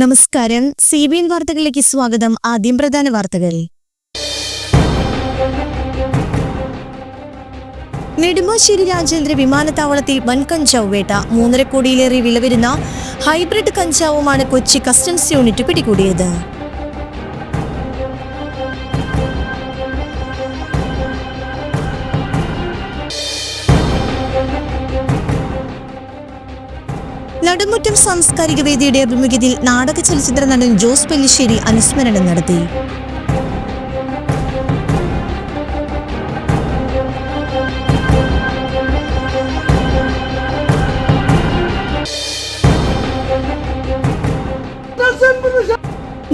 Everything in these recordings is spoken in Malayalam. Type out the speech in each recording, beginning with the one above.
നമസ്കാരം. സി ബി എൻ വാർത്തകളിലേക്ക് സ്വാഗതം. ആദ്യം പ്രധാന വാർത്തകൾ. നെടുമ്പാശ്ശേരി രാജേന്ദ്ര വിമാനത്താവളത്തിൽ വൻ കഞ്ചാവ് വേട്ട. മൂന്നര കോടിയിലേറെ വില വരുന്ന ഹൈബ്രിഡ് കഞ്ചാവുമാണ് കൊച്ചി കസ്റ്റംസ് യൂണിറ്റ് പിടികൂടിയത്. നടുമുറ്റം സാംസ്കാരിക വേദിയുടെ ആഭിമുഖ്യത്തിൽ നാടക ചലച്ചിത്ര നടൻ ജോസ് പെല്ലിശ്ശേരി അനുസ്മരണം നടത്തി.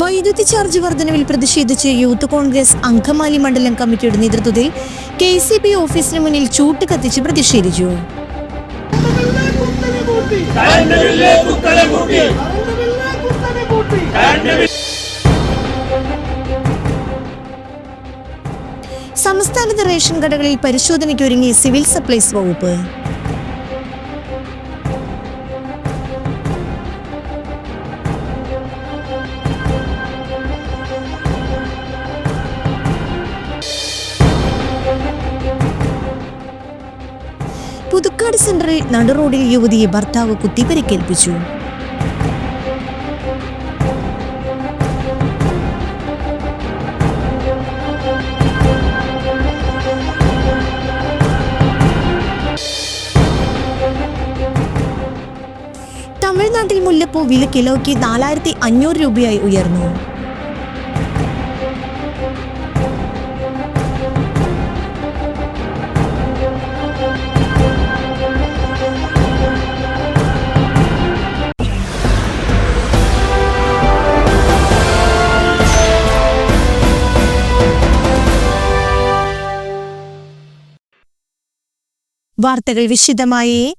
വൈദ്യുതി ചാർജ് വർധനവിൽ പ്രതിഷേധിച്ച് യൂത്ത് കോൺഗ്രസ് അങ്കമാലി മണ്ഡലം കമ്മിറ്റിയുടെ നേതൃത്വത്തിൽ കെ ഓഫീസിന് മുന്നിൽ ചൂട്ട് കത്തിച്ച് പ്രതിഷേധിച്ചു. കൂട്ടി സംസ്ഥാനത്ത് റേഷൻ കടകളിൽ പരിശോധനയ്ക്ക് ഒരുങ്ങി സിവിൽ സപ്ലൈസ് വകുപ്പ്. നടുറോഡിൽ യുവതിയെ ഭർത്താവ് കുത്തിപ്പരിക്കേൽപ്പിച്ചു തമിഴ്നാട്ടിൽ മുല്ലപ്പൂ വില കിലോയ്ക്ക് നാലായിരത്തി അഞ്ഞൂറ് രൂപയായി ഉയർന്നു. വാർത്തകൾ വിശദമായി.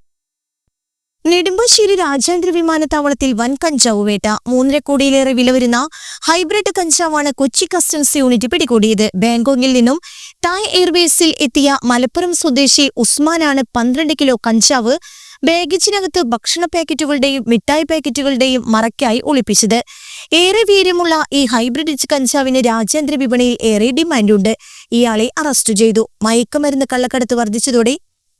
നെടുമ്പാശ്ശേരി രാജ്യാന്തര വിമാനത്താവളത്തിൽ വൻ കഞ്ചാവ് വേട്ട. മൂന്നര കോടിയിലേറെ വില വരുന്ന ഹൈബ്രിഡ് കഞ്ചാവാണ് കൊച്ചി കസ്റ്റംസ് യൂണിറ്റ് പിടികൂടിയത്. ബാങ്കോങ്ങിൽ നിന്നും തായ് എയർവേസിൽ എത്തിയ മലപ്പുറം സ്വദേശി ഉസ്മാനാണ് പന്ത്രണ്ട് കിലോ കഞ്ചാവ് ബാഗേജിനകത്ത് ഭക്ഷണ പാക്കറ്റുകളുടെയും മിഠായി പാക്കറ്റുകളുടെയും മറയ്ക്കായി ഒളിപ്പിച്ചത്. ഏറെ വീര്യമുള്ള ഈ ഹൈബ്രിഡ് കഞ്ചാവിന് രാജ്യാന്തര വിപണിയിൽ ഏറെ ഡിമാൻഡുണ്ട്. ഇയാളെ അറസ്റ്റ് ചെയ്തു. മയക്കുമരുന്ന് കള്ളക്കടത്ത് വർദ്ധിച്ചതോടെ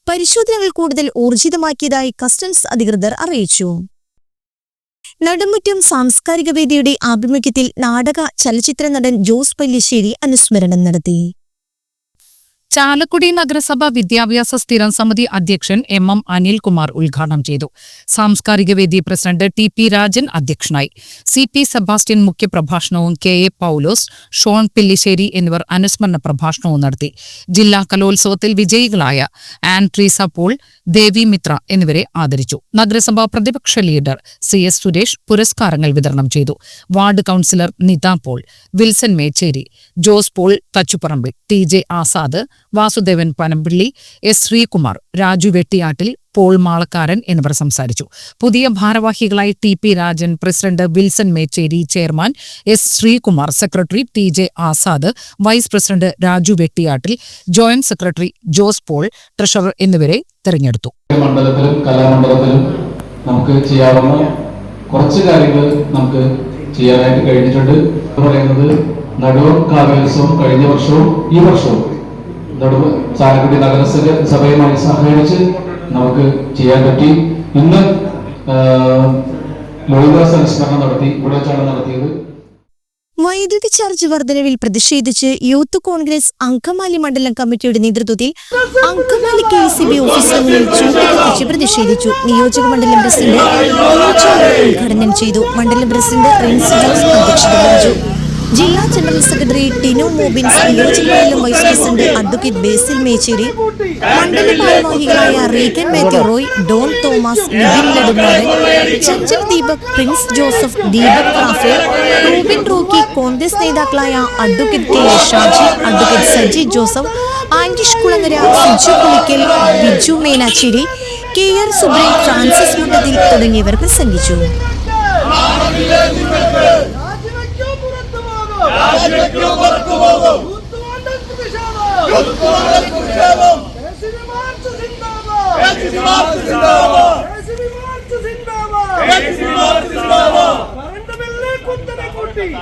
പരിശോധനകൾ കൂടുതൽ ഊർജിതമാക്കിയതായി കസ്റ്റംസ് അധികൃതർ അറിയിച്ചു. നടുമുറ്റം സാംസ്കാരിക വേദിയുടെ ആഭിമുഖ്യത്തിൽ നാടക ചലച്ചിത്ര നടൻ ജോസ് പല്ലിശ്ശേരി അനുസ്മരണം നടത്തി. ചാലക്കുടി നഗരസഭ വിദ്യാഭ്യാസ സ്ഥിരം സമിതി അധ്യക്ഷൻ എം എം അനിൽകുമാർ ഉദ്ഘാടനം ചെയ്തു. സാംസ്കാരിക വേദി പ്രസിഡന്റ് ടി പി രാജൻ അധ്യക്ഷനായി. സി പി സെബാസ്റ്റ്യൻ മുഖ്യപ്രഭാഷണവും കെ എ പൌലോസ് ഷോൺ പില്ലിശ്ശേരി എന്നിവർ അനുസ്മരണ പ്രഭാഷണവും നടത്തി. ജില്ലാ കലോത്സവത്തിൽ വിജയികളായ ആൻ ട്രീസ പോൾ ദേവി മിത്ര എന്നിവരെ ആദരിച്ചു. നഗരസഭ പ്രതിപക്ഷ ലീഡർ സി എസ് സുരേഷ് പുരസ്കാരങ്ങൾ വിതരണം ചെയ്തു. Ward councillor Nitha Paul Wilson Mechery Jose Paul Thachuparambil T J Azad Vasudevan Panampilly S Sreekumar Raju Vettiyattil Paul Malakkaran എന്നിവർ സംസാരിച്ചു. പുതിയ ഭാരവാഹികളായി T P Rajan president Wilson Mechery chairman S Sreekumar secretary T J Azad vice president Raju Vettiyattil joint secretary Jose Paul treasurer എന്നിവരെ തെരഞ്ഞെടുത്തു. മണ്ഡലത്തിലും കലാമണ്ഡലത്തിലും നമുക്ക് ചെയ്യാവുന്ന കുറച്ച് കാര്യങ്ങൾ നമുക്ക് ചെയ്യാനായിട്ട് കഴിഞ്ഞിട്ടുണ്ട്. പറയുന്നത് നടുവ കാവ്യോത്സവം കഴിഞ്ഞ വർഷവും ഈ വർഷവും. നടുവ് ചാലക്കുടി നഗരസഭയുമായി സഹകരിച്ച് നമുക്ക് ചെയ്യാൻ പറ്റി. ഇന്ന് ലോഹിദാസ് അനുസ്മരണം നടത്തി ഇവിടെ വെച്ചാണ് നടത്തിയത്. വൈദ്യുതി ചാർജ് വർധനവിൽ പ്രതിഷേധിച്ച് യൂത്ത് കോൺഗ്രസ് അങ്കമാലി മണ്ഡലം കമ്മിറ്റിയുടെ നേതൃത്വത്തിൽ അങ്കമാലി കെ സി ബി ഓഫീസിന് മുന്നിൽ ചൂട്ടുകത്തിച്ച് പ്രതിഷേധിച്ചു. നിയോജക മണ്ഡലം പ്രസിഡന്റ് ഉദ്ഘാടനം ചെയ്തു. മണ്ഡലം പ്രസിഡന്റ് അധ്യക്ഷത വഹിച്ചു. ജില്ലാ ജനറൽ സെക്രട്ടറി ടിനു മോബിൻസ് നിയോജക മണ്ഡലം vice president advocate Basil Mechery മണ്ഡല ഭാരവാഹികളായ Regan Mathew Roy Don Thomas Nithin Nedumaran Chanchal Deepak Prince Joseph Deepak Raphael Rubin Rocky Congress നേതാക്കളായ advocate K Shaji advocate Saji Joseph Andish Kulangara Siju Pulikkal Biju Menachery K R Subran Francis Muttathil തുടങ്ങിയവർ പ്രസംഗിച്ചു രാജിവെക്കോ പുറത്തു പോകും സിന്ദാബാദ് ബില്ല് കുത്തനെ കൂട്ടി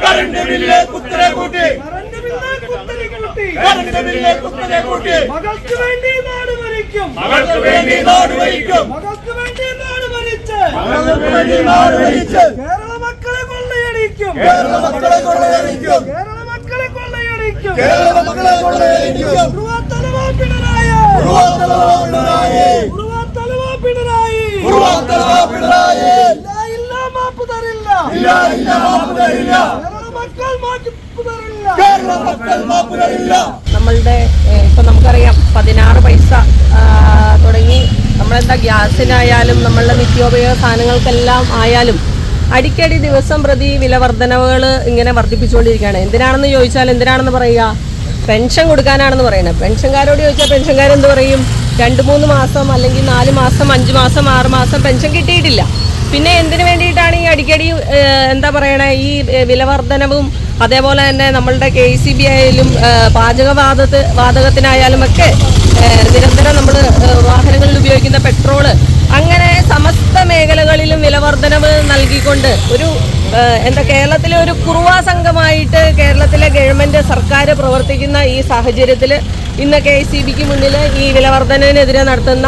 കറണ്ട് ബില്ല് കുത്തനെ കൂട്ടി. കറണ്ട് ബില്ല് കുത്തനെ കൂട്ടി മകൾക്ക് വേണ്ടി നാട് ഭരിക്കും. മകൾക്ക് വേണ്ടി നാട് ഭരിക്കും മകൾക്ക് വേണ്ടി നാട് ഭരിച്ച്. മകൾക്ക് വേണ്ടി നാട് ഭരിച്ച് കേരള മക്കളെ കൊള്ളയടിക്കും. കേരള മക്കളെ കൊള്ളയടിക്കും. കേരള മക്കളെ കൊള്ളയടിക്കും. ഉറുവാത്തലവാ പിണറായി. ഉറുവാത്തലവാ പിണറായി. ഉറുവാത്തലവാ പിണറായി. ഉറുവാത്തലവാ പിണറായി. ഇല്ല ഇല്ല മാപ്പ് തരില്ല. ഇല്ല ഇല്ല മാപ്പ് തരില്ല. കേരള മക്കൾ മാപ്പ് തരില്ല. കേരള മക്കൾ മാപ്പ് തരില്ല. നമ്മളുടെ ഇപ്പൊ നമുക്കറിയാം പതിനാറ് പൈസ തുടങ്ങി. നമ്മളെന്താ ഗ്യാസിനായാലും നമ്മളുടെ നിത്യോപയോഗ സാധനങ്ങൾക്കെല്ലാം ആയാലും അടിക്കടി ദിവസം പ്രതി വില വർധനവുകൾ ഇങ്ങനെ വർദ്ധിപ്പിച്ചുകൊണ്ടിരിക്കുകയാണ്. എന്തിനാണെന്ന് ചോദിച്ചാൽ എന്തിനാണെന്ന് പറയുക? പെൻഷൻ കൊടുക്കാനാണെന്ന് പറയുന്നത്. പെൻഷൻകാരോട് ചോദിച്ചാൽ പെൻഷൻകാർ എന്ത് പറയും? രണ്ട് മൂന്ന് മാസം അല്ലെങ്കിൽ നാല് മാസം അഞ്ച് മാസം ആറ് മാസം പെൻഷൻ കിട്ടിയിട്ടില്ല. പിന്നെ എന്തിനു വേണ്ടിയിട്ടാണ് ഈ അടിക്കടി എന്താ പറയണേ? ഈ വിലവർദ്ധനവും അതേപോലെ തന്നെ നമ്മളുടെ കെ സി ബി ആയാലും പാചകവാതത്ത് വാതകത്തിനായാലും ഒക്കെ നിരന്തരം നമ്മൾ വാഹനങ്ങളിൽ ഉപയോഗിക്കുന്ന പെട്രോൾ അങ്ങനെ സമസ്ത മേഖലകളിലും വിലവർദ്ധനവ് നൽകിക്കൊണ്ട് ഒരു എന്താ കേരളത്തിലെ ഒരു കുറുവാ സംഘമായിട്ട് കേരളത്തിലെ ഗവൺമെന്റ് സർക്കാർ പ്രവർത്തിക്കുന്ന ഈ സാഹചര്യത്തിൽ ഇന്ന് കെ സി ബിക്ക് മുന്നിൽ ഈ വിലവർധനവിനെതിരെ നടത്തുന്ന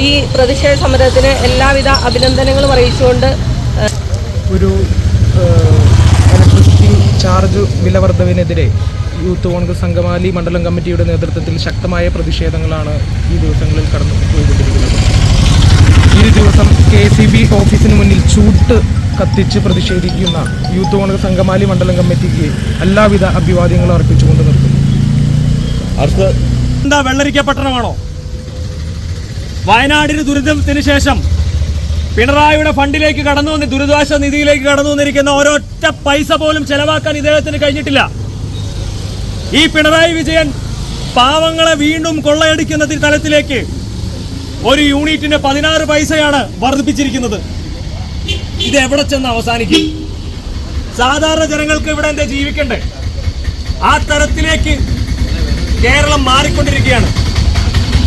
ഈ പ്രതിഷേധ സമരത്തിന് എല്ലാവിധ അഭിനന്ദനങ്ങളും അറിയിച്ചുകൊണ്ട് ഒരു ഇലക്ട്രിസിറ്റി ചാർജ് വിലവർദ്ധവിനെതിരെ യൂത്ത് കോൺഗ്രസ് സംഘമാലി മണ്ഡലം കമ്മിറ്റിയുടെ നേതൃത്വത്തിൽ ശക്തമായ പ്രതിഷേധങ്ങളാണ് ഈ ദിവസങ്ങളിൽ കടന്നു പോയിക്കൊണ്ടിരിക്കുന്നത് ഈ ദിവസം കെ സി ബി ഓഫീസിന് മുന്നിൽ ചൂട്ട് കത്തിച്ച് പ്രതിഷേധിക്കുന്ന യൂത്ത് കോൺഗ്രസ് അങ്കമാലി മണ്ഡലം കമ്മിറ്റിക്ക് എല്ലാവിധ അഭിവാദ്യങ്ങളും അർപ്പിച്ചുകൊണ്ട് നിർത്തുന്നു. എന്താ വെള്ളരിക്ക പട്ടണമാണോ? വയനാടിന് ദുരിതത്തിന് ശേഷം പിണറായിയുടെ ഫണ്ടിലേക്ക് കടന്നു വന്ന് ദുരിതാശ്വാസ നിധിയിലേക്ക് കടന്നു വന്നിരിക്കുന്ന ഒരൊറ്റ പൈസ പോലും ചെലവാക്കാൻ ഇദ്ദേഹത്തിന് കഴിഞ്ഞിട്ടില്ല. ഈ പിണറായി വിജയൻ പാവങ്ങളെ വീണ്ടും കൊള്ളയടിക്കുന്ന തലത്തിലേക്ക് ഒരു യൂണിറ്റിന് പതിനാറ് പൈസയാണ് വർദ്ധിപ്പിച്ചിരിക്കുന്നത്. ഇത് എവിടെ ചെന്ന് അവസാനിക്കും? സാധാരണ ജനങ്ങൾക്ക് ഇവിടെ എന്താ ജീവിക്കണ്ടേ? ആ തരത്തിലേക്ക് കേരളം മാറിക്കൊണ്ടിരിക്കുകയാണ്.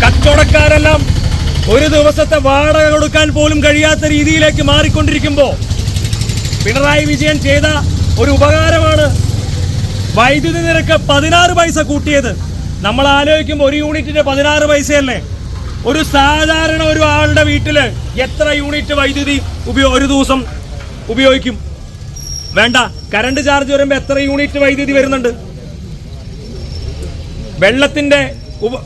കച്ചവടക്കാരെല്ലാം ഒരു ദിവസത്തെ വാടക കൊടുക്കാൻ പോലും കഴിയാത്ത രീതിയിലേക്ക് മാറിക്കൊണ്ടിരിക്കുമ്പോൾ പിണറായി വിജയൻ ചെയ്ത ഒരു ഉപകാരമാണ് വൈദ്യുതി നിരക്ക് പതിനാറ് പൈസ കൂട്ടിയത്. നമ്മൾ ആലോചിക്കുമ്പോൾ ഒരു യൂണിറ്റിന്റെ പതിനാറ് പൈസയല്ലേ? ഒരു സാധാരണ ഒരു ആളുടെ വീട്ടിൽ എത്ര യൂണിറ്റ് വൈദ്യുതി ഉപയോ ഒരു ദിവസം ഉപയോഗിക്കും? വേണ്ട. കറണ്ട് ചാർജ് വരുമ്പോൾ എത്ര യൂണിറ്റ് വൈദ്യുതി വരുന്നുണ്ട്? വെള്ളത്തിന്റെ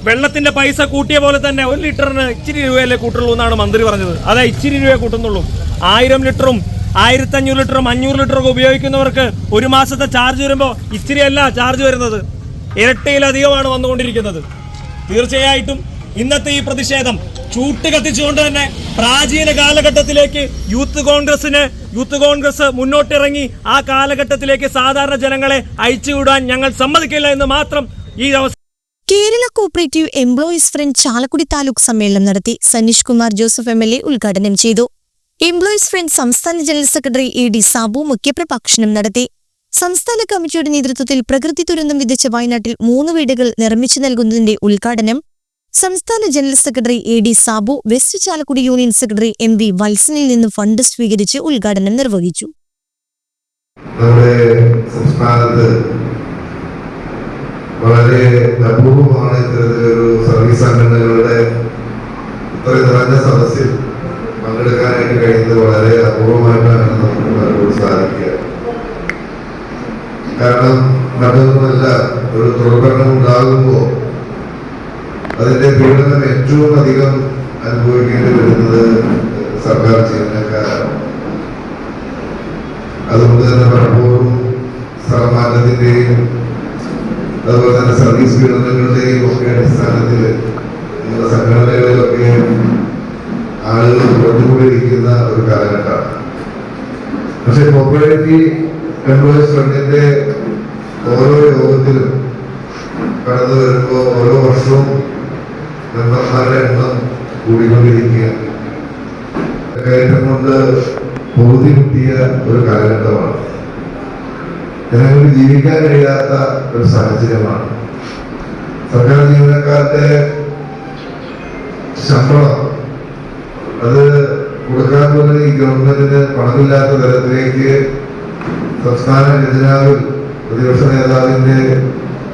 വെള്ളത്തിന്റെ പൈസ കൂട്ടിയ പോലെ തന്നെ ഒരു ലിറ്ററിന് ഇച്ചിരി രൂപയല്ലേ കൂട്ടുള്ളൂ എന്നാണ് മന്ത്രി പറഞ്ഞത്. അതെ ഇച്ചിരി രൂപയെ കൂട്ടുന്നുള്ളൂ. ആയിരം ലിറ്ററും ആയിരത്തി അഞ്ഞൂറ് ലിറ്ററും അഞ്ഞൂറ് ലിറ്ററൊക്കെ ഉപയോഗിക്കുന്നവർക്ക് ഒരു മാസത്തെ ചാർജ് വരുമ്പോൾ ഇച്ചിരിയല്ല ചാർജ് വരുന്നത്. ഇരട്ടിയിലധികമാണ് വന്നുകൊണ്ടിരിക്കുന്നത്. തീർച്ചയായിട്ടും ഇന്നത്തെ ഈ പ്രതിഷേധം ചൂട്ട് കത്തിച്ചുകൊണ്ട് തന്നെ പ്രാചീന കാലഘട്ടത്തിലേക്ക് യൂത്ത് കോൺഗ്രസിന് യൂത്ത് കോൺഗ്രസ് മുന്നോട്ടിറങ്ങി ആ കാലഘട്ടത്തിലേക്ക് സാധാരണ ജനങ്ങളെ അയച്ചുവിടാൻ ഞങ്ങൾ സമ്മതിക്കില്ല എന്ന് മാത്രം ഈ അവസരം Kerala cooperative employees front Chalakudy taluk സമ്മേളനം നടത്തി Saneesh Kumar Joseph M L A ഉദ്ഘാടനം ചെയ്തു. എംപ്ലോയീസ് ഫ്രണ്ട് സംസ്ഥാന general secretary A D Sabu മുഖ്യപ്രഭാഷണം നടത്തി. സംസ്ഥാന കമ്മിറ്റിയുടെ നേതൃത്വത്തിൽ പ്രകൃതി ദുരന്തം വിധിച്ച വയനാട്ടിൽ മൂന്ന് വീടുകൾ നിർമ്മിച്ചു നൽകുന്നതിന്റെ ഉദ്ഘാടനം സംസ്ഥാന general secretary A D Sabu west Chalakudy union secretary M V വത്സനിൽ നിന്ന് ഫണ്ട് സ്വീകരിച്ച് ഉദ്ഘാടനം നിർവഹിച്ചു. നമ്മുടെ സംസ്ഥാനത്ത് വളരെ അപൂർവമാണ് ഇത്തരത്തിലൊരു സർവീസ് സംഘടനകളുടെ ഇത്രയും നിറഞ്ഞ സദസ്സിൽ പങ്കെടുക്കാനായിട്ട് കഴിയുന്നത് വളരെ അപൂർവമായിട്ടാണ് നമുക്ക് പലപ്പോഴും സാധിക്കുക. കാരണം മറ്റൊന്നുമല്ല ഒരു തുടർഭരണം ഉണ്ടാകുമ്പോൾ അതിന്റെ പീഡനം ഏറ്റവും അധികം അനുഭവിക്കേണ്ടി വരുന്നത് സർക്കാർ ജീവനക്കാരാണ്. അതുകൊണ്ട് തന്നെ പലപ്പോഴും സ്ഥലമാറ്റത്തിന്റെയും അതുപോലെ തന്നെ സർവീസ് പീഡനങ്ങളുടെയും ഒക്കെ അടിസ്ഥാനത്തിൽ സംഘടനകളിലൊക്കെ ആളുകൾ പുറത്തുകൂടിയിരിക്കുന്ന ഒരു കാലഘട്ടമാണ്. പക്ഷെ കോപ്പറേറ്റീവ് എംപ്ലോയീസ് ഫണ്ടിന്റെ ഓരോ യോഗത്തിലും കടന്നു വരുമ്പോൾ ഓരോ വർഷവും മെമ്പർമാരുടെ എണ്ണം കൂടിക്കൊണ്ടിരിക്കുകയാണ് കയറ്റം കൊണ്ട് പൊറുതി കിട്ടിയ ഒരു കാലഘട്ടമാണ്. ജനങ്ങൾക്ക് ജീവിക്കാൻ കഴിയാത്ത ഒരു സാഹചര്യമാണ്. സർക്കാർ ജീവനക്കാരുടെ ശമ്പളം അത് കൊടുക്കാൻ പോലും ഈ ഗവൺമെന്റിന് പണമില്ലാത്ത തരത്തിലേക്ക് സംസ്ഥാന ഖജനാവിൽ പ്രതിപക്ഷ നേതാവിന്റെ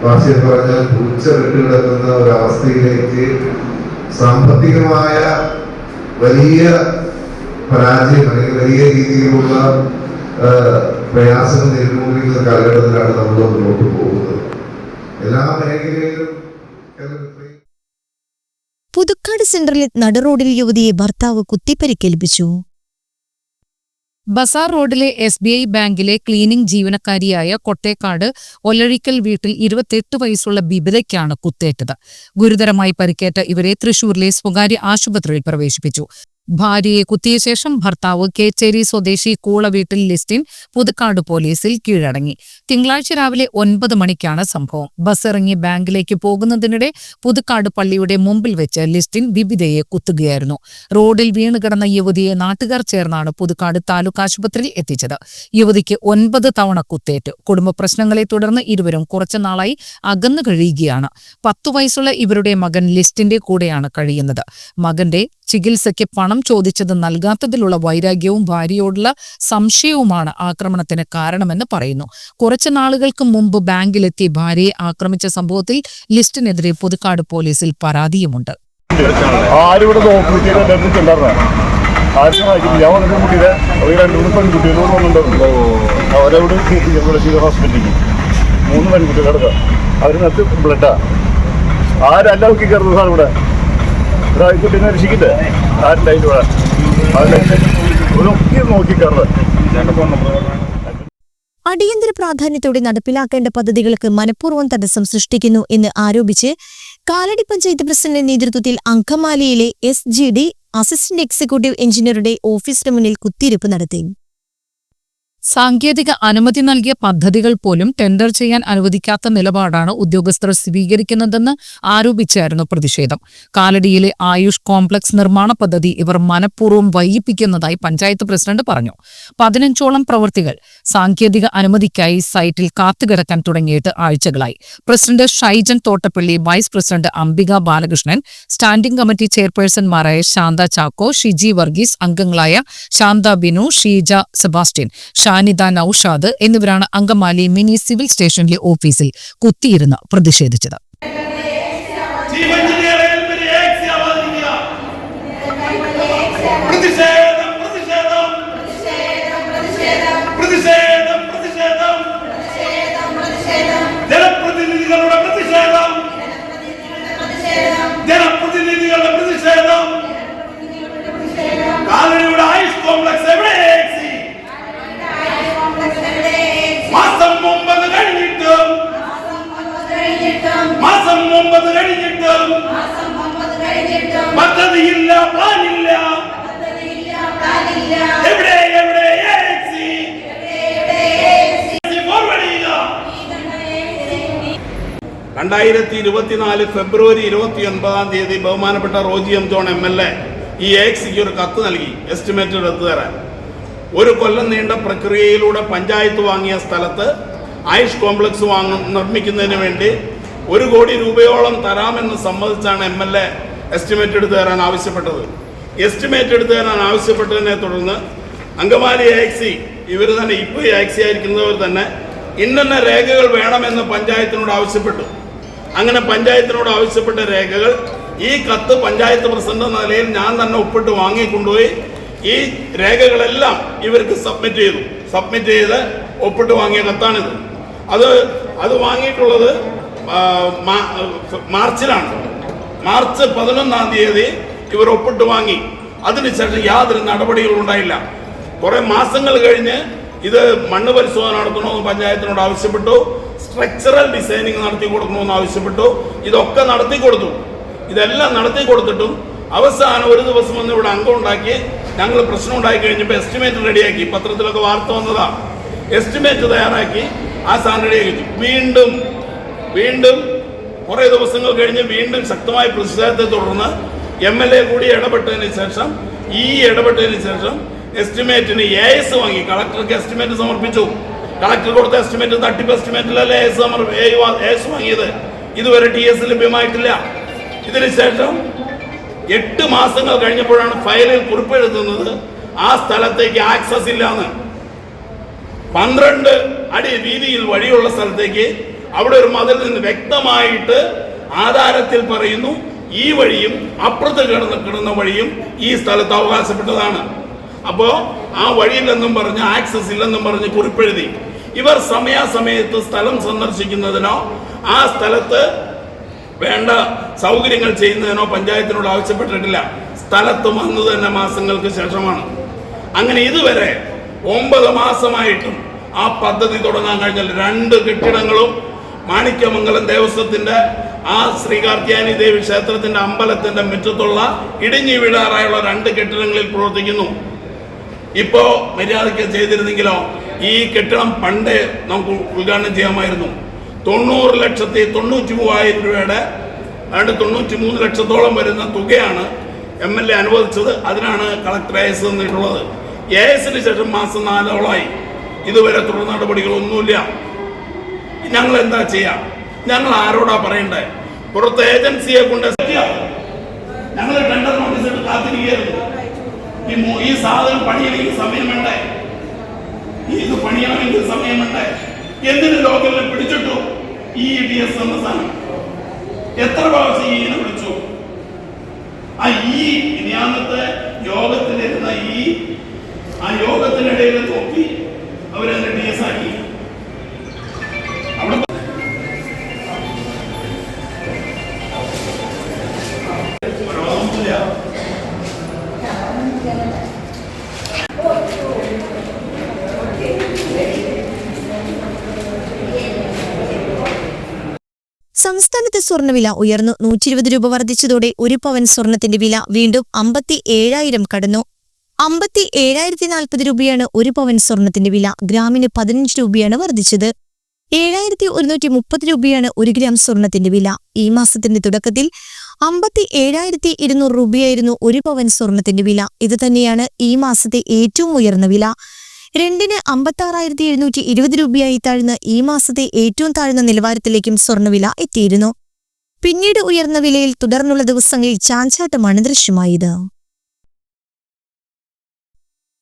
ഭാഷയിൽ പറഞ്ഞാൽ പൂച്ച വിട്ടുകിടക്കുന്ന ഒരവസ്ഥയിലേക്ക് സാമ്പത്തികമായ വലിയ പരാജയം അല്ലെങ്കിൽ വലിയ രീതിയിലുള്ള പ്രയാസം പ്രയാസങ്ങൾ നേരിട്ടുകൊണ്ടിരിക്കുന്ന കാലഘട്ടത്തിലാണ് നമ്മൾ മുന്നോട്ട് പോകുന്നത്. എല്ലാ മേഖലയിലും പുതുക്കാട് സെന്ററിൽ നടുറോഡിൽ യുവതിയെ ഭർത്താവ് കുത്തിപ്പരിക്കേൽപ്പിച്ചു. ബസാർ റോഡിലെ എസ് ബി ഐ ബാങ്കിലെ ക്ലീനിംഗ് ജീവനക്കാരിയായ കൊട്ടേക്കാട് ഒലഴിക്കൽ വീട്ടിൽ ഇരുപത്തെട്ട് വയസ്സുള്ള ബിബിലയ്ക്കാണ് കുത്തേറ്റത്. ഗുരുതരമായി പരിക്കേറ്റ ഇവരെ തൃശൂരിലെ സ്വകാര്യ ആശുപത്രിയിൽ പ്രവേശിപ്പിച്ചു. ഭാര്യയെ കുത്തിയ ശേഷം ഭർത്താവ് കേച്ചേരി സ്വദേശി കൂള വീട്ടിൽ ലിസ്റ്റിൻ പുതുക്കാട് പോലീസിൽ കീഴടങ്ങി. തിങ്കളാഴ്ച രാവിലെ ഒൻപത് മണിക്കാണ് സംഭവം. ബസ് ഇറങ്ങി ബാങ്കിലേക്ക് പോകുന്നതിനിടെ പുതുക്കാട് പള്ളിയുടെ മുമ്പിൽ വെച്ച് ലിസ്റ്റിൻ ബിബിതയെ കുത്തുകയായിരുന്നു. റോഡിൽ വീണുകിടന്ന യുവതിയെ നാട്ടുകാർ ചേർന്നാണ് പുതുക്കാട് താലൂക്ക് ആശുപത്രിയിൽ എത്തിച്ചത്. യുവതിക്ക് ഒൻപത് തവണ കുത്തേറ്റു. കുടുംബ പ്രശ്നങ്ങളെ തുടർന്ന് ഇരുവരും കുറച്ചുനാളായി അകന്നു കഴിയുകയാണ്. പത്തു വയസ്സുള്ള ഇവരുടെ മകൻ ലിസ്റ്റിന്റെ കൂടെയാണ് കഴിയുന്നത്. മകന്റെ ചികിത്സയ്ക്ക് പണം ചോദിച്ചത് നൽകാത്തതിലുള്ള വൈരാഗ്യവും ഭാര്യയോടുള്ള സംശയവുമാണ് ആക്രമണത്തിന് കാരണമെന്ന് പറയുന്നു. കുറച്ചു നാളുകൾക്ക് മുമ്പ് ബാങ്കിലെത്തി ഭാര്യയെ ആക്രമിച്ച സംഭവത്തിൽ ലിസ്റ്റിനെതിരെ പുതുക്കാട് പോലീസിൽ പരാതിയുമുണ്ട്. ഹോസ്പിറ്റലിലേക്ക് മൂന്ന് പെൺകുട്ടികൾ കിടക്കുക അവർ നത്ത് ബ്ലഡാ ആരല്ല നോക്കി കയറുന്നത് സാർ ഇവിടെ? ഇവിടെ ആ കുട്ടീനെ രക്ഷിക്കില്ലേ ആരുണ്ടായിട്ട് ഇവിടെ അവരൊക്കെ നോക്കി കയറുന്നത് അടിയന്തര പ്രാധാന്യത്തോടെ നടപ്പിലാക്കേണ്ട പദ്ധതികൾക്ക് മനഃപൂർവം തടസ്സം സൃഷ്ടിക്കുന്നു എന്ന് ആരോപിച്ച് കാലടി പഞ്ചായത്ത് പ്രസിഡന്റ് നേതൃത്വത്തിൽ അങ്കമാലിയിലെ എസ് അസിസ്റ്റന്റ് എക്സിക്യൂട്ടീവ് എഞ്ചിനീയറുടെ ഓഫീസിന് മുന്നിൽ കുത്തിയിരിപ്പ് നടത്തി. സാങ്കേതിക അനുമതി നൽകിയ പദ്ധതികൾ പോലും ടെൻഡർ ചെയ്യാൻ അനുവദിക്കാത്ത നിലപാടാണ് ഉദ്യോഗസ്ഥർ സ്വീകരിക്കുന്നതെന്ന് ആരോപിച്ചായിരുന്നു പ്രതിഷേധം. കാലടിയിലെ ആയുഷ് കോംപ്ലക്സ് നിർമ്മാണ പദ്ധതി ഇവർ മനഃപൂർവം വൈകിപ്പിക്കുന്നതായി പഞ്ചായത്ത് പ്രസിഡന്റ് പറഞ്ഞു. പതിനഞ്ചോളം പ്രവൃത്തികൾ സാങ്കേതിക അനുമതിക്കായി സൈറ്റിൽ കാത്തുകിടക്കാൻ തുടങ്ങിയിട്ട് ആഴ്ചകളായി. President Shyjan Thottappally vice president Ambika Balakrishnan standing committee ചെയർപേഴ്സൺമാരായ Shantha Chacko Shiji Varghese അംഗങ്ങളായ ശാന്ത ബിനു ഷീജ സെബാസ്റ്റ്യൻ ഷാനിദ നൌഷാദ് എന്നിവരാണ് അങ്കമാലി മിനി സിവിൽ സ്റ്റേഷനിലെ ഓഫീസിൽ കുത്തിയിരുന്ന് പ്രതിഷേധിച്ചത്. രണ്ടായിരത്തി ഇരുപത്തിനാല് ഫെബ്രുവരി ഇരുപത്തി ഒൻപതാം തീയതി ബഹുമാനപ്പെട്ട Roji M John M L A ഈ എക്സിക്ക് ഒരു കത്ത് നൽകി എസ്റ്റിമേറ്റ് എടുത്തു തരാൻ. ഒരു കൊല്ലം നീണ്ട പ്രക്രിയയിലൂടെ പഞ്ചായത്ത് വാങ്ങിയ സ്ഥലത്ത് ആയുഷ് കോംപ്ലക്സ് വാങ്ങ നിർമ്മിക്കുന്നതിന് വേണ്ടി ഒരു കോടി രൂപയോളം തരാമെന്ന് സമ്മതിച്ചാണ് എം എൽ എ എസ്റ്റിമേറ്റ് എടുത്തു തരാൻ ആവശ്യപ്പെട്ടത്. എസ്റ്റിമേറ്റ് എടുത്തു തരാൻ ആവശ്യപ്പെട്ടതിനെ തുടർന്ന് അങ്കമാലി ആക്സി ഇവർ തന്നെ ഇപ്പോൾ ആക്സി ആയിരിക്കുന്നവർ തന്നെ ഇന്നെ രേഖകൾ വേണമെന്ന് പഞ്ചായത്തിനോട് ആവശ്യപ്പെട്ടു. അങ്ങനെ പഞ്ചായത്തിനോട് ആവശ്യപ്പെട്ട രേഖകൾ ഈ കത്ത് പഞ്ചായത്ത് പ്രസിഡന്റ് എന്ന നിലയിൽ ഞാൻ തന്നെ ഒപ്പിട്ട് വാങ്ങിക്കൊണ്ടുപോയി. ഈ രേഖകളെല്ലാം ഇവർക്ക് സബ്മിറ്റ് ചെയ്തു. സബ്മിറ്റ് ചെയ്ത് ഒപ്പിട്ട് വാങ്ങിയ കത്താണിത്. അത് അത് വാങ്ങിയിട്ടുള്ളത് മാർച്ചിലാണ്. മാർച്ച് പതിനൊന്നാം തീയതി ഇവർ ഒപ്പിട്ട് വാങ്ങി. അതിനുശേഷം യാതൊരു നടപടികളും ഉണ്ടായില്ല. കുറെ മാസങ്ങൾ കഴിഞ്ഞ് ഇത് മണ്ണ് പരിശോധന നടത്തണമെന്ന് പഞ്ചായത്തിനോട് ആവശ്യപ്പെട്ടു. സ്ട്രക്ചറൽ ഡിസൈനിങ് നടത്തി കൊടുക്കണമെന്ന് ആവശ്യപ്പെട്ടു. ഇതൊക്കെ നടത്തി കൊടുത്തു. ഇതെല്ലാം നടത്തി കൊടുത്തിട്ടും അവസാനം ഒരു ദിവസം വന്ന് ഇവിടെ അംഗം ഉണ്ടാക്കി. ഞങ്ങൾ പ്രശ്നം ഉണ്ടാക്കി കഴിഞ്ഞപ്പോൾ എസ്റ്റിമേറ്റ് റെഡിയാക്കി. പത്രത്തിലൊക്കെ വാർത്ത വന്നതാണ് എസ്റ്റിമേറ്റ് തയ്യാറാക്കി. ആ സാധനം റെഡിയാക്കി വീണ്ടും വീണ്ടും കുറേ ദിവസങ്ങൾ കഴിഞ്ഞ് വീണ്ടും ശക്തമായ പ്രതിഷേധത്തെ തുടർന്ന് എം എൽ എ കൂടി ഇടപെട്ടതിന് ശേഷം ഈ ഇടപെട്ടതിന് ശേഷം എസ്റ്റിമേറ്റിന് എ എസ് വാങ്ങി. കളക്ടർക്ക് എസ്റ്റിമേറ്റ് സമർപ്പിച്ചു. കളക്ടർ കൊടുത്ത എസ്റ്റിമേറ്റ് തട്ടിപ്പ് എസ്റ്റിമേറ്റിലല്ലേ എ എസ് എസ് വാങ്ങിയത്? ഇതുവരെ ടി എസ് ലഭ്യമായിട്ടില്ല. ഇതിനുശേഷം എട്ട് മാസങ്ങൾ കഴിഞ്ഞപ്പോഴാണ് ഫയലിൽ കുറിപ്പെഴുതുന്നത് ആ സ്ഥലത്തേക്ക് ആക്സസ് ഇല്ലാന്ന്. പന്ത്രണ്ട് അടി വീതിയിൽ വഴിയുള്ള സ്ഥലത്തേക്ക് അവിടെ ഒരു മതിൽ നിന്ന് വ്യക്തമായിട്ട് ആധാരത്തിൽ പറയുന്നു ഈ വഴിയും അപ്പുറത്ത് കിടന്ന് കിടന്ന വഴിയും ഈ സ്ഥലത്ത് അവകാശപ്പെട്ടതാണ്. അപ്പോ ആ വഴിയില്ലെന്നും പറഞ്ഞ് ആക്സസ് ഇല്ലെന്നും പറഞ്ഞ് കുറിപ്പെഴുതി. ഇവർ സമയാസമയത്ത് സ്ഥലം സന്ദർശിക്കുന്നതിനോ ആ സ്ഥലത്ത് വേണ്ട സൗകര്യങ്ങൾ ചെയ്യുന്നതിനോ പഞ്ചായത്തിനോട് ആവശ്യപ്പെട്ടിട്ടില്ല. സ്ഥലത്ത് വന്നു തന്നെ മാസങ്ങൾക്ക് ശേഷമാണ്. അങ്ങനെ ഇതുവരെ ഒമ്പത് മാസമായിട്ടും ആ പദ്ധതി തുടങ്ങാൻ കഴിഞ്ഞാൽ രണ്ട് കെട്ടിടങ്ങളും മാണിക്യമംഗലം ദേവസ്വത്തിന്റെ ആ ശ്രീകാർത്യാനി ദേവി ക്ഷേത്രത്തിന്റെ അമ്പലത്തിന്റെ മുറ്റത്തുള്ള ഇടിഞ്ഞു വീഴാറായുള്ള രണ്ട് കെട്ടിടങ്ങളിൽ പ്രവർത്തിക്കുന്നു. ഇപ്പോ മര്യാദയ്ക്ക് ചെയ്തിരുന്നെങ്കിലോ ഈ കെട്ടിടം പണ്ട് നമുക്ക് ഉദ്ഘാടനം ചെയ്യാമായിരുന്നു. തൊണ്ണൂറ് ലക്ഷത്തി തൊണ്ണൂറ്റി മൂവായിരം രൂപയുടെ അതായത് തൊണ്ണൂറ്റി മൂന്ന് ലക്ഷത്തോളം വരുന്ന തുകയാണ് എം എൽ എ അനുവദിച്ചത്. അതിനാണ് കളക്ടർ എ എസ് തന്നിട്ടുള്ളത്. എ എസിന് ശേഷം മാസം നാലോളമായി. ഇതുവരെ തുടർ നടപടികളൊന്നുമില്ല. ഞങ്ങൾ എന്താ ചെയ്യാം? ഞങ്ങൾ ആരോടാ പറയണ്ടേ? പുറത്ത് ഏജൻസിയെ കൊണ്ട് ഞങ്ങൾ ടെൻഡർ നോട്ടീസ് കാത്തിരിക്കുകയായിരുന്നു. ഈ സാധനം പണിയണമെങ്കിൽ സമയം വേണ്ടേ? ഇത് പണിയണമെങ്കിൽ സമയം വേണ്ടേ? എന്തിന് ലോകലിനെ പിടിച്ചിട്ടു? ഈ ഡി എസ് എന്ന സാധനം. എത്ര പ്രാവശ്യം വിളിച്ചു? ആ ഈ ഇനിയാന്നത്തെ യോഗത്തിലിരുന്ന ഈ ആ യോഗത്തിനിടയിൽ നോക്കി അവരതിനെ ഡി എസ് ആക്കി. സ്വർണവില ഉയർന്നു. നൂറ്റി ഇരുപത് രൂപ വർദ്ധിച്ചതോടെ ഒരു പവൻ സ്വർണത്തിന്റെ വില വീണ്ടും അമ്പത്തി ഏഴായിരം കടന്നു. അമ്പത്തി ഏഴായിരത്തി നാൽപ്പത് രൂപയാണ് ഒരു പവൻ സ്വർണത്തിന്റെ വില. ഗ്രാമിന് പതിനഞ്ച് രൂപയാണ് വർദ്ധിച്ചത്. ഏഴായിരത്തി ഒരുന്നൂറ്റി മുപ്പത് രൂപയാണ് ഒരു ഗ്രാം സ്വർണത്തിന്റെ വില. ഈ മാസത്തിന്റെ തുടക്കത്തിൽ അമ്പത്തി ഏഴായിരത്തി ഇരുന്നൂറ് രൂപയായിരുന്നു ഒരു പവൻ സ്വർണത്തിന്റെ വില. ഇത് തന്നെയാണ് ഈ മാസത്തെ ഏറ്റവും ഉയർന്ന വില. രണ്ടിന് അമ്പത്തി ആറായിരത്തി എഴുന്നൂറ്റി ഇരുപത് രൂപയായി താഴ്ന്ന് ഈ മാസത്തെ ഏറ്റവും താഴ്ന്ന നിലവാരത്തിലേക്കും സ്വർണവില എത്തിയിരുന്നു. പിന്നീട് ഉയർന്ന വിലയിൽ തുടർന്നുള്ള ദിവസങ്ങളിൽ ചാഞ്ചാട്ടമാണ് ദൃശ്യമായത്.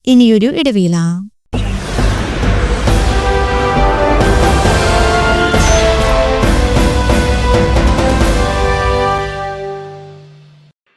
ഇനിയൊരു ഇടവേള.